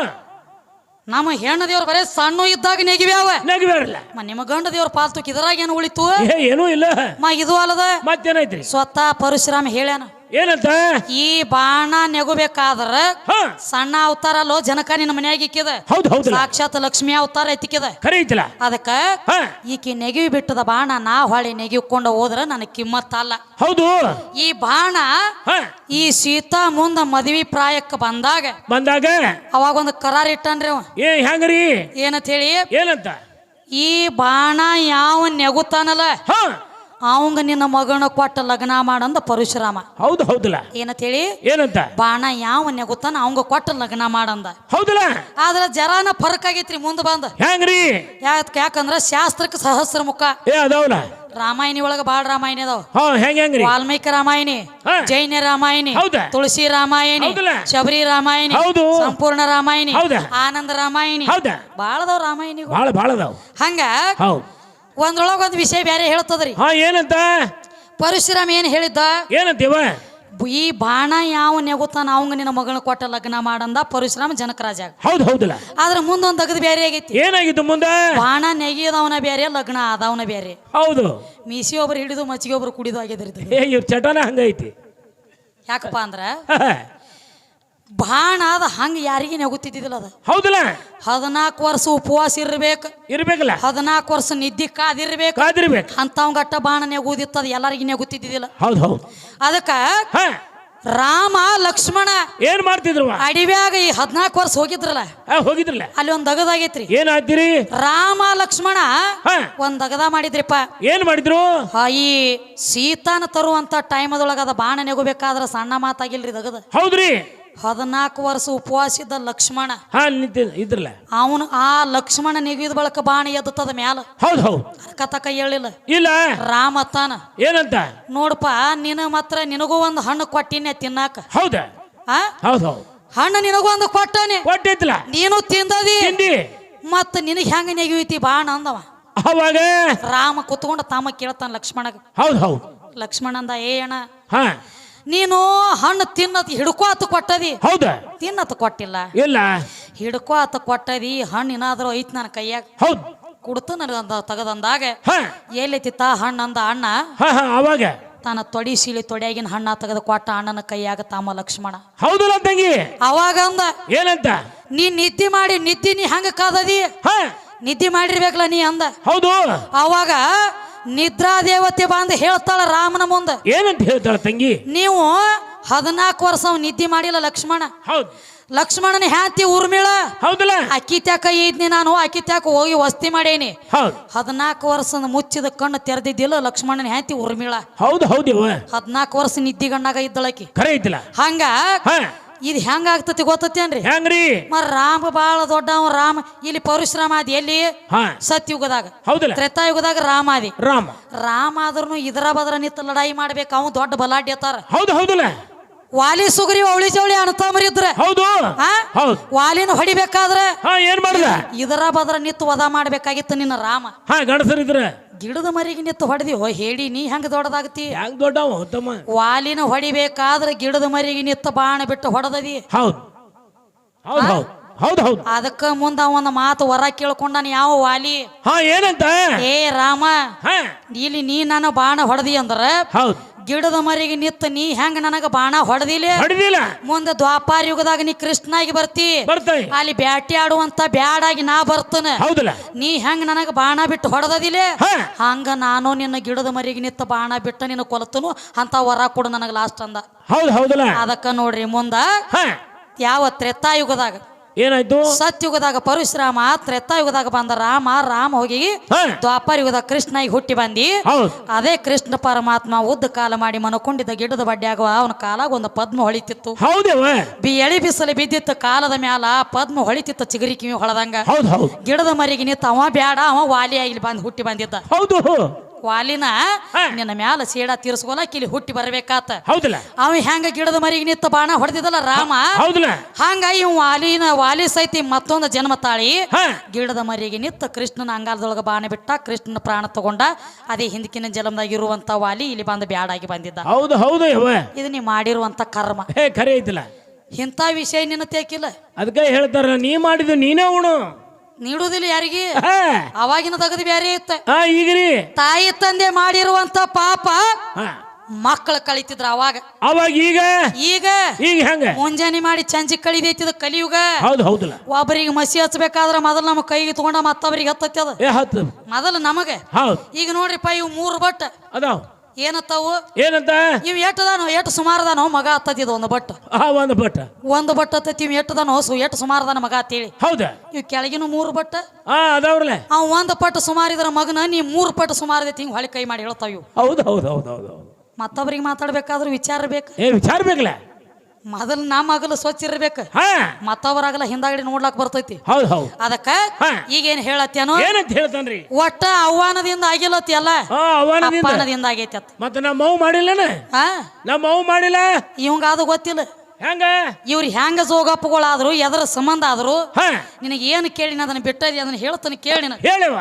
ನಮ್ಮ ಹೆಣ್ಣು ದೇವ್ರ ಬರೇ ಸಣ್ಣ ಇದ್ದಾಗ ನೆಗಿವ್ಯಾವ ನಗಬೇರಲ್ಲ ಮ ನಿಮ್ಮ ಗಂಡ ದೇವ್ರ ಪಾಲ್ತು ಇದ್ರಾಗ ಏನು ಉಳಿತು? ಏನೂ ಇಲ್ಲ. ಮ ಇದು ಅಲ್ಲದ? ಮತ್ತೇನೈತ್ರಿ ಸ್ವತಃ ಪರಶುರಾಮ ಹೇಳ್ಯಾನ. ಏನಂತ? ಈ ಬಾಣ ನೆಗಬೇಕಾದ್ರ ಸಣ್ಣ ಅವತಾರ ಅಲ್ಲೋ ಜನಕ ನಿನ್ನ ಮನ್ಯಾಗ ಇಕ್ಕಿದ. ಹೌದು ಹೌದು. ಸಾಕ್ಷಾತ್ ಲಕ್ಷ್ಮಿ ಅವತಾರ ಐತಿಕ್ಕಿದ ಕರೀತಿಲ್ಲ ಐತಿಲ್ಲ ಅದಕ್ಕ ಈಕಿ ನೆಗಿವಿ ಬಿಟ್ಟದ ಬಾಣ ನಾ ಹೊಳಿ ನೆಗಿಕೊಂಡು ಹೋದ್ರ ನನಗೆ ಕಿಮ್ಮತ್ತಲ್ಲ ಹೌದು. ಈ ಬಾಣ ಈ ಸೀತಾ ಮುಂದ ಮದ್ವಿ ಪ್ರಾಯಕ್ಕೆ ಬಂದಾಗ ಬಂದಾಗ? ಅವಾಗ ಒಂದು ಕರಾರ್ ಇಟ್ಟನ್ರಿ ಅವ. ಏ ಹೆಂಗ್ರಿ ಏನಂತ ಹೇಳಿ? ಏನಂತ? ಈ ಬಾಣ ಯಾವ ನೆಗುತ್ತಾನಲ್ಲ ಅವಂಗ ನಿನ್ನ ಮಗನ ಕೊಟ್ಟ ಲಗ್ನ ಮಾಡಂದ ಪರಶುರಾಮ. ಹೌದು ಹೌದಲ್ಲ? ಏನಂತ ಹೇಳಿ ಏನಂತ? ಬಾಣ ಯಾವ ನೆಗುತ್ತಾನ ಅವಂಗ ಕೊಟ್ಟ ಲಗ್ನ ಮಾಡಂದ. ಹೌದಲ್ಲ? ಆದ್ರ ಜರಾನ ಫರಕ್ ಆಗೈತ್ರಿ ಮುಂದ ಬಂದ. ಹೆಂಗ್ರಿ? ಯಾಕ ಯಾಕಂದ್ರ ಶಾಸ್ತ್ರಕ್ಕೆ ಸಹಸ್ರ ಮುಖ. ಏ ಅದಾವಲ್ಲ? ರಾಮಾಯಣಿ ಒಳಗ ಬಾಳ ರಾಮಾಯಣಿ ಅದಾವ. ವಾಲ್ಮೀಕಿ ರಾಮಾಯಣಿ. ಜೈನ ರಾಮಾಯಣಿ ತುಳಸಿ ರಾಮಾಯಣಿ? ಶಬರಿ ರಾಮಾಯಣಿ. ಸಂಪೂರ್ಣ ರಾಮಾಯಣಿ? ಆನಂದ ರಾಮಾಯಣಿ. ಬಾಳದಾವ್ ರಾಮಾಯಣಿ ಭಾಳ ಅದಾವ. ಹಂಗ ಒಂದ್ರೊಳಗ ಒಂದ್ ವಿಷಯ ಬೇರೆ ಹೇಳ್ತದ್ರಿ ಹಾ ಏನಂತ? ಪರಶುರಾಮ್ ಏನ್ ಹೇಳಿದ್ದ? ಏನಂತೀವ? ಈ ಬಾಣ ಯಾವ ನೆಗುತ್ತಾನ ಅವಂಗ ನಿನ್ನ ಮಗನ ಕೊಟ್ಟ ಲಗ್ನ ಮಾಡಂದ ಪರಶುರಾಮ ಜನಕರಾಜ ಹೌದು ಹೌದಲ್ಲ ಆದ್ರ ಮುಂದೊಂದ್ ತಗದು ಬೇರೆ ಆಗೈತಿ. ಏನಾಗಿತ್ತು ಮುಂದ? ಬಾಣ ನೆಗಿಯದವನ ಬೇರೆ ಲಗ್ನ ಆದವನ ಬೇರೆ ಹೌದು. ಮೀಸಿ ಒಬ್ರು ಹಿಡಿದು ಮಚ್ಚಿಗೆ ಒಬ್ರು ಕುಡಿದು ಆಗಿದ್ರಿ ಚಟನ ಹಂಗೈತಿ. ಯಾಕಪ್ಪ ಅಂದ್ರ. ಬಾಣ ಅದ ಹಂಗ ಯಾರಿಗೆ ನೆಗುತ್ತಿದ್ದಿಲ್ಲ ಅದ. ಹೌದಲ್ಲ? ಹದಿನಾಲ್ಕು ವರ್ಷ ಉಪವಾಸ ಇರ್ಬೇಕು. ಇರ್ಬೇಕಲ್ಲ? ಹದಿನಾಲ್ಕು ವರ್ಷ ನಿದ್ದಿ ಕಾದಿರ್ಬೇಕು. ಕಾದಿರ್ಬೇಕು ಅಂತವಂಗಟ್ಟ ಬಾಣ ನೆಗುದಿತ್ತದ ಎಲ್ಲರಿಗೆ ನೆಗುತ್ತಿದ್ದಿಲ್ಲ ಹೌದು ಹೌದು. ಅದಕ್ಕ ರಾಮ ಲಕ್ಷ್ಮಣ ಏನ್ ಮಾಡ್ತಿದ್ರು ಅಡಿವ್ಯಾಗ ಈ ಹದಿನಾಲ್ಕು ವರ್ಷ ಹೋಗಿದ್ರಲ್ಲ? ಹೋಗಿದ್ರಲ್ಲ. ಅಲ್ಲಿ ಒಂದ್ ದಗದಾಗೈತ್ರಿ. ಏನ್ ಆದ್ರಿ ರಾಮ ಲಕ್ಷ್ಮಣ ಒಂದ್ ದಗದ ಮಾಡಿದ್ರಿಪ್ಪ. ಏನ್ ಮಾಡಿದ್ರು? ಈ ಸೀತಾನ ತರುವಂತ ಟೈಮದೊಳಗ ಅದ ಬಾಣ ನೆಗಬೇಕಾದ್ರ ಸಣ್ಣ ಮಾತಾಗಿಲ್ರಿ ದಗದ. ಹೌದ್ರಿ. ಹದಿನಾಲ್ಕು ವರ್ಷ ಉಪವಾಸ ಇದ್ದ ಲಕ್ಷ್ಮಣ. ಹಾ ಇದ್ರಲ್ಲ. ಅವನು ಆ ಲಕ್ಷ್ಮಣ ನಿಗಿದ ಬಳಕ ಬಾಣ ಎದ್ದತದ ಮ್ಯಾಲ. ಹೌದು ಹೌದು. ಕಥಕ ಹೇಳಿಲ್ಲ ಇಲ್ಲ. ರಾಮ ತಾನ. ಏನಂತ? ನೋಡಪ್ಪ ನಿನ ಮಾತ್ರ ನಿನಗೂ ಒಂದು ಹಣ್ಣು ಕೊಟ್ಟಿನ ತಿನ್ನಾಕ. ಹೌದ? ಆ? ಹೌದು ಹೌದು. ಹಣ್ಣು ನಿನಗೂ ಒಂದು ಕೊಟ್ಟನೆ. ಕೊಟ್ಟಿದ್ಲ. ನೀನು ತಿಂದದಿ. ಮತ್ತ ನಿನಗೆ ಹೆಂಗ ನೆಗಿತಿ ಬಾಣ ಅಂದವ. ಅವಾಗ? ರಾಮ ಕುತ್ಕೊಂಡು ತಾಮ ಕೇಳ್ತಾನ ಲಕ್ಷ್ಮಣಗ. ಹೌದು ಹೌದು. ಲಕ್ಷ್ಮಣ ಅಂದ ಏ ಅಣ್ಣ ಹಾ. ನೀನು ಹಣ್ಣು ತಿನ್ನತ್ ಹಿಡ್ಕೋತ ಕೊಟ್ಟದಿ. ಹೌದ? ತಿನ್ನತ್ ಕೊಟ್ಟಿಲ್ಲ. ಇಲ್ಲ? ಹಿಡ್ಕೋತ ಕೊಟ್ಟದಿ ಹಣ್ಣು ಏನಾದ್ರೂ ಐತ್ ನನ್ನ ಕೈಯಾಗ. ಹೌದು. ಕುಡ್ತು ನನಗಂದ ತಗದಂದಾಗ. ಎಲ್ಲೈತಿತ್ತ ಹಣ್ಣು ಅಂದ ಅಣ್ಣ? ಅವಾಗ? ತನ್ನ ತೊಡಿ ಸೀಳಿ ತೊಡಿಯಾಗಿನ ಹಣ್ಣ ತೆಗೆದು ಕೊಟ್ಟ ಅಣ್ಣನ ಕೈಯಾಗ ತಮ್ಮ ಲಕ್ಷ್ಮಣ. ಹೌದಲ್ಲ ತಂಗಿ? ಅವಾಗ ಅಂದ ಏನಂತ? ನೀ ನಿದ್ದೆ ಮಾಡಿ ನಿದ್ದೆ ನೀ ಹಂಗ ಕಾದದಿ? ಹಾ. ನಿದ್ದೆ ಮಾಡಿರ್ಬೇಕಲ್ಲ ನೀ ಅಂದ. ಹೌದು. ಅವಾಗ ನಿದ್ರಾ ದೇವತೆ ಬಂದು ಹೇಳ್ತಾಳ ರಾಮನ ಮುಂದೆ. ಏನಂತ ಹೇಳ್ತಾಳ ತಂಗಿ? ನೀವು ಹದಿನಾಲ್ಕು ವರ್ಷ ಅವ್ ನಿದ್ದೆ ಮಾಡಿಲ್ಲ ಲಕ್ಷ್ಮಣ. ಹೌದು. ಲಕ್ಷ್ಮಣನ ಹ್ಯಾತಿ ಊರ್ಮಿಳ ಹೌದಲ್ಲ? ಅಕ್ಕಿ ತ್ಯಾಕ ಇದ್ನಿ ನಾನು ಅಕ್ಕಿ ತ್ಯಾಕ ಹೋಗಿ ವಸ್ತಿ ಮಾಡೇನಿ. ಹೌದು. ಹದಿನಾಲ್ಕು ವರ್ಷದ ಮುಚ್ಚಿದ ಕಣ್ಣು ತೆರೆದಿದ್ದಿಲ್ಲ ಲಕ್ಷ್ಮಣನ ಹ್ಯಾತಿ ಊರ್ಮಿಳ ಹೌದು ಹೌದು ಹದಿನಾಲ್ಕು ವರ್ಷ ನಿದ್ದಿಗಣ್ಣಾಗ ಇದ್ದಳಕಿ ಕರೆ ಐತಿಲ್ಲ ಹಂಗ ಇದು ಹೆಂಗ ಆಗ್ತತಿ ಗೊತ್ತೇನ್ರಿ ಹೆಂಗ್ರಿ? ಮರ ರಾಮ ಬಾಳ ದೊಡ್ಡವ ರಾಮ. ಇಲ್ಲಿ ಪರಶುರಾಮ ಆದಿ ಎಲ್ಲಿ? ಹಾ. ಸತ್ಯುಗದಾಗ. ಹೌದಲ್ಲ. ತ್ರೇತಾಯುಗದಾಗ ರಾಮ ಆದಿ. ರಾಮ. ರಾಮ ಆದ್ರೂ ಇದ್ರ ಬದ್ರ ನಿತ್ತ ಲಡಾಯಿ ಮಾಡ್ಬೇಕು ಅವ್ ದೊಡ್ಡ ಬಲಾಢ್ಯ ಅತ್ತಾರ ಹೌದು ಹೌದಲ್ಲ. ವಾಲಿ ಸುಗ್ರಿ ಅವಳಿ ಜವಳಿ ಇದ್ರ. ಹೌದು. ಆ? ಹೌದು. ವಾಲಿನ ಹೊಡಿಬೇಕಾದ್ರೆ? ಹಾ ಏನ್ ಮಾಡ್ದ? ಇದರ ಬದ್ರ ನಿತ್ತು ವಧ ಮಾಡ್ಬೇಕಾಗಿತ್ತು ನಿನ್ನ ರಾಮ. ಹಾ ಗಣಸರಿದ್ರ ಗಿಡದ ಮರಿಗೆ ನಿತ್ತು ಹೊಡೆದಿ? ಓ ಹೇಳಿ ನೀ ಹೆಂಗ ದೊಡ್ಡದಾಗತಿ ಹೆಂಗ್ ದೊಡ್ಡವ ತಮ್ಮ ವಾಲಿನ ಹೊಡಿಬೇಕಾದ್ರೆ ಗಿಡದ ಮರಿಗೆ ನಿತ್ತು ಬಾಣ ಬಿಟ್ಟು ಹೊಡೆದದಿ? ಹೌದು. ಹೌದು ಹೌದು. ಹೌದು ಹೌದು. ಅದಕ್ಕ ಮುಂದ ಒಂದ್ ಮಾತು ವರ ಕೇಳ್ಕೊಂಡಾನ ಯಾವ ವಾಲಿ? ಹಾ ಏನಂತ? ಏ ರಾಮ ಹಾ. ಇಲ್ಲಿ ನೀ ನನ್ನ ಬಾಣ ಹೊಡೆದಿ ಅಂದ್ರ ಹೌದು. ಗಿಡದ ಮರಿಗೆ ನಿತ್ತ ನೀ ಹೆಂಗ ನನಗ ಬಾಣ ಹೊಡೆದಿಲ್ಲ? ಹೊಡಿದಿಲ್ಲ. ಮುಂದೆ ದ್ವಾಪಾರ ಯುಗದಾಗ ನೀ ಕೃಷ್ಣಾಗಿ ಬರ್ತಿ. ಬರ್ತಾಯಿ. ಅಲ್ಲಿ ಬ್ಯಾಟಿ ಆಡುವಂತ ಬ್ಯಾಡಾಗಿ ನಾ ಬರ್ತನ. ಹೌದಲ್ಲ. ನೀ ಹೆಂಗ ನನಗ ಬಾಣ ಬಿಟ್ಟು ಹೊಡೆದಿಲ್ಲ ಹಾ. ಹಂಗ ನಾನು ನಿನ್ನ ಗಿಡದ ಮರಿಗೆ ನಿತ್ತ ಬಾಣ ಬಿಟ್ಟು ನಿನ್ನ ಕೊಲತನು. ಅಂತ ವರ ಕೊಡು ನನಗ ಲಾಸ್ಟ್ ಅಂದ. ಹೌದು ಹೌದಲ್ಲ. ಅದಕ್ಕ ನೋಡ್ರಿ ಮುಂದ ಹಾ. ಯಾವ ತ್ರೇತಾಯುಗದಾಗ ಏನಾಯ್ತು? ಸತ್ಯುಗದಾಗ ಪರಶುರಾಮ ತ್ರೇತಾಯುಗದಾಗ ಬಂದ ರಾಮ ರಾಮ ಹೋಗಿ ದ್ವಾಪರ ಯುಗದ ಯುಗದಾಗ ಕೃಷ್ಣಾಗಿ ಹುಟ್ಟಿ ಬಂದಿ. ಅದೇ ಕೃಷ್ಣ ಪರಮಾತ್ಮ ಉದ್ದ ಕಾಲ ಮಾಡಿ ಮನಕೊಂಡಿದ್ದ ಗಿಡದ ಬಡ್ಡ್ಯಾಗ ಅವನ ಕಾಲಾಗ ಒಂದು ಪದ್ಮ ಹೊಳಿತಿತ್ತು. ಬಿ ಎಳಿ ಬಿಸಲು ಬಿದ್ದಿತ್ತು ಕಾಲದ ಮ್ಯಾಲ ಪದ್ಮ ಹೊಳಿತಿತ್ತು ಚಿಗರಿ ಕಿವಿ ಹೊಳದಂಗ. ಗಿಡದ ಮರಿಗೆ ನಿಂತ ಅವ ಬ್ಯಾಡ ಅವ ವಾಲಿ ಆಗಿಲಿ ಬಂದು ಹುಟ್ಟಿ ಬಂದಿದ್ದ. ಹೌದು. ವಾಲಿನ ಹಾ. ನಿನ್ನ ಮ್ಯಾಲ ಸೇಡಾ ತೀರ್ಸ್ಕೊಲಕ್ ಇಲ್ಲಿ ಹುಟ್ಟಿ ಬರ್ಬೇಕಾತ. ಹೌದಿಲ್ಲ. ಅವ ಹೆಂಗ ಗಿಡದ ಮರಿಗೆ ನಿತ್ತ ಬಾಣ ಹೊಡೆದಿದ್ದಲ್ಲ ರಾಮ? ಹೌದಲ್ಲ. ಹಂಗ ಇವ್ ವಾಲಿನ ವಾಲಿ ಸೈತಿ ಮತ್ತೊಂದು ಜನ್ಮ ತಾಳಿ ಹಾ. ಗಿಡದ ಮರಿಗೆ ನಿತ್ತ ಕೃಷ್ಣನ ಅಂಗಾಲದೊಳಗ ಬಾಣ ಬಿಟ್ಟ ಕೃಷ್ಣನ ಪ್ರಾಣ ತಗೊಂಡ ಅದೇ ಹಿಂದಕಿನ ಜನ್ಮದಾಗ ಇರುವಂತ ವಾಲಿ ಇಲ್ಲಿ ಬಂದು ಬ್ಯಾಡಾಗಿ ಬಂದಿದ್ದ. ಹೌದು ಹೌದು ಯವ್ವ. ಇದು ನೀ ಮಾಡಿರುವಂತ ಕರ್ಮ. ಹೇ ಖರೆ ಐತಿಲ್ಲ. ಇಂಥ ವಿಷಯ ನಿನ್ನ ತೇಕಿಲ್ಲ. ಅದಕ್ಕೆ ಹೇಳ್ತಾರ ನೀ ಮಾಡಿದ್ದು ನೀನೇ ಉಣು. ನೀಡುವುದಿಲ್ಲ ಯಾರಿಗೆ? ಹಾ. ಅವಾಗಿನ ತಗದು ಬ್ಯಾರೆ ಇತ್ತ. ಹಾ ಈಗ್ರಿ. ತಾಯಿ ತಂದೆ ಮಾಡಿರುವಂತ ಪಾಪ ಹಾ. ಮಕ್ಕಳು ಕಳಿತಿದ್ರ ಅವಾಗ. ಅವಾಗ ಈಗ? ಈಗ? ಈಗ ಹೆಂಗ? ಮುಂಜಾನೆ ಮಾಡಿ ಚಂಚಿ ಕಳಿದೈತಿದ ಕಲಿಯುಗ. ಹೌದು ಹೌದಲ್ಲ. ಒಬ್ಬರಿಗೆ ಮಸಿ ಹಚ್ಚಬೇಕಾದ್ರ ಮೊದಲು ನಮ್ಮ ಕೈಗೆ ತಗೊಂಡ ಮತ್ತೊಬ್ಬರಿಗೆ ಹತ್ತತಿ ಅದ. ಏ ಹತ್ತು. ಮೊದಲು ನಮಗೆ. ಹೌದು. ಈಗ ನೋಡ್ರಿಪ್ಪ ಇವು ಮೂರು ಬಟ್ ಅದಾವ. ಏನತ್ತಾವು? ಏನಂತ? ಇವ್ ಎಟ್ಟದಾನೋ? ಎಟ್ ಸುಮಾರದಾನೋ? ಮಗ ಹತ್ತತಿದ ಒಂದು ಬಟ್ ಆ ಒಂದು ಬಟ್ಟ. ಒಂದು ಬಟ್ ಹತ್ತತಿ ಇವ್ ಎಟ್ಟದಾನೋ? ಸು ಎಟ್ ಸುಮಾರದಾನ ಮಗ ಅಂತೇಳಿ ಹೌದಾ? ಇವ್ ಕೆಳಗಿನ ಮೂರು ಬಟ್ ಆ ಅದಾವ್ರಲ್ಲ? ಅವ್ ಒಂದು ಪಟ್ಟು ಸುಮಾರಿದ್ರ ಮಗನ ನೀ ಮೂರು ಪಟ್ಟು ಸುಮಾರದೈತಿ ಹಿಂಗ್ ಹೊಳಿ ಕೈ ಮಾಡಿ ಹೇಳ್ತಾವ ಇವು. ಹೌದು ಹೌದು ಹೌದು ಹೌದು ಹೌದು. ಮತ್ತೊಬ್ರಿಗೆ ಮಾತಾಡ್ಬೇಕಾದ್ರೂ ವಿಚಾರ ಬೇಕು. ಏ ವಿಚಾರ ಬೇಕಲ್ಲ ಮೊದಲು ನಮ್ಮ ಮಗಲು ಸ್ವಚ್ಛ ಇರ್ಬೇಕು. ಹಾ. ಮತ್ತೊಬ್ಬರಾಗಲ್ಲ ಹಿಂದಾಗಡಿ ನೋಡ್ಲಾಕ್ ಬರ್ತೈತಿ. ಹೌದು ಹೌದು. ಅದಕ್ಕ ಈಗ ಈಗೇನ್ ಹೇಳತ್ತೇನೋ ಏನಂತ ಹೇಳ್ತಾನ್ರಿ? ಒಟ್ಟ ಅವ್ವಾನದಿಂದ ಆಗಿಲ್ಲತಿ ಅಲ್ಲ ಅವ್ವಾನದಿಂದ. ಆಗೈತಿ ಅತ್ತ ಮತ್ತೆ ನಮ್ಮ ಮೌ ಮಾಡಿಲ್ಲನ? ಹಾ. ನಮ್ಮ ಮೌ ಮಾಡಿಲ್ಲ? ಇವಂಗ ಅದು ಗೊತ್ತಿಲ್ಲ. ಹೆಂಗ? ಇವ್ರು ಹೆಂಗ ಜೋಗಪ್ಪಗಳಾದ್ರು ಎದರ ಸಂಬಂಧ ಆದ್ರು ನಿನಗೆ ಏನು ಕೇಳಿ ಅದನ್ನ ಬಿಟ್ಟದಿ ಅದನ್ನ ಹೇಳ್ತಾನೆ ಕೇಳಿನ. ಹೇಳಿವ